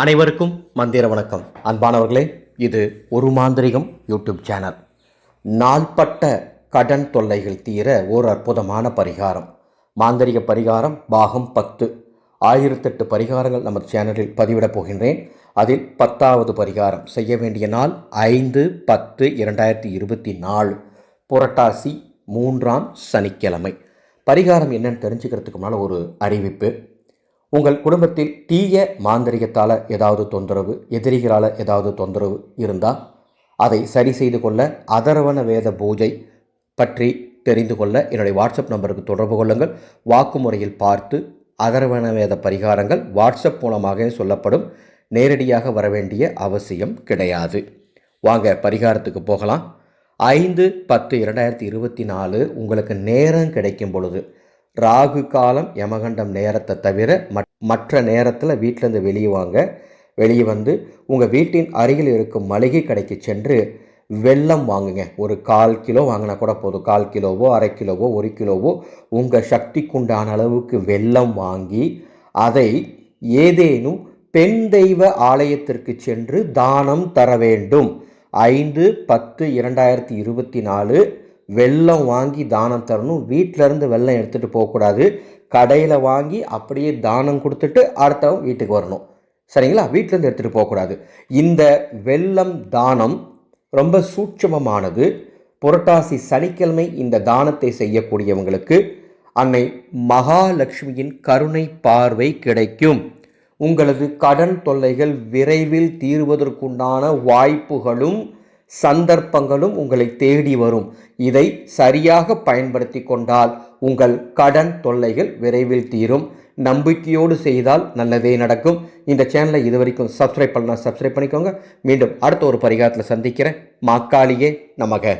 அனைவருக்கும் மந்திர வணக்கம். அன்பானவர்களே இது ஒரு மாந்திரிகம் யூடியூப் சேனல். நாள்பட்ட கடன் தொல்லைகள் தீர ஓர் அற்புதமான பரிகாரம். மாந்திரிக பரிகாரம் பாகம் பத்து. ஆயிரத்தெட்டு பரிகாரங்கள் நமது சேனலில் பதிவிடப் போகின்றேன். அதில் பத்தாவது பரிகாரம் செய்ய வேண்டிய நாள் ஐந்து பத்து இரண்டாயிரத்தி இருபத்தி நாலு புரட்டாசி மூன்றாம் சனிக்கிழமை. பரிகாரம் என்னன்னு தெரிஞ்சுக்கிறதுக்கு முன்னால் ஒரு அறிவிப்பு. உங்கள் குடும்பத்தில் தீய மாந்திரிகத்தால் ஏதாவது தொந்தரவு எதிரிகளால் ஏதாவது தொந்தரவு இருந்தால் அதை சரி செய்து கொள்ள அதரவண வேத பூஜை பற்றி தெரிந்து கொள்ள என்னுடைய வாட்ஸ்அப் நம்பருக்கு தொடர்பு கொள்ளுங்கள். வாக்குமுறையில் பார்த்து அதரவண வேத பரிகாரங்கள் வாட்ஸ்அப் மூலமாகவே சொல்லப்படும். நேரடியாக வர வேண்டிய அவசியம் கிடையாது. வாங்க பரிகாரத்துக்கு போகலாம். ஐந்து பத்து இரண்டாயிரத்தி இருபத்தி நாலு உங்களுக்கு நேரம் கிடைக்கும் பொழுது ராகு காலம் யமகண்டம் நேரத்தை தவிர மற்ற நேரத்தில் வீட்டிலேருந்து வெளியே வாங்க. வெளியே வந்து உங்கள் வீட்டின் அருகில் இருக்கும் மளிகை கடைக்கு சென்று வெல்லம் வாங்குங்க. ஒரு கால் கிலோ வாங்கினா கூட போதும். கால் கிலோவோ அரை கிலோவோ ஒரு கிலோவோ உங்கள் சக்திக்குண்டான அளவுக்கு வெல்லம் வாங்கி அதை ஏதேனும் பெண் தெய்வ ஆலயத்திற்கு சென்று தானம் தர வேண்டும். ஐந்து பத்து இரண்டாயிரத்தி இருபத்தி நாலு வெள்ளம் வாங்கி தானம் தரணும். வீட்டிலேருந்து வெள்ளம் எடுத்துகிட்டு போகக்கூடாது. கடையில் வாங்கி அப்படியே தானம் கொடுத்துட்டு அடுத்தவங்க வீட்டுக்கு வரணும். சரிங்களா? வீட்டிலேருந்து எடுத்துகிட்டு போகக்கூடாது. இந்த வெள்ளம் தானம் ரொம்ப சூட்சமமானது. புரட்டாசி சனிக்கிழமை இந்த தானத்தை செய்யக்கூடியவங்களுக்கு அன்னை மகாலட்சுமியின் கருணை பார்வை கிடைக்கும். உங்களது கடன் தொல்லைகள் விரைவில் தீர்வதற்குண்டான வாய்ப்புகளும் சந்தர்ப்பங்களும் உங்களை தேடி வரும். இதை சரியாக பயன்படுத்தி கொண்டால் உங்கள் கடன் தொல்லைகள் விரைவில் தீரும். நம்பிக்கையோடு செய்தால் நல்லதே நடக்கும். இந்த சேனலை இது வரைக்கும் சப்ஸ்கிரைப் பண்ணலாம் சப்ஸ்கிரைப் பண்ணிக்கோங்க. மீண்டும் அடுத்த ஒரு பரிகாரத்தில் சந்திக்கிறேன். மாக்காளியே நமக.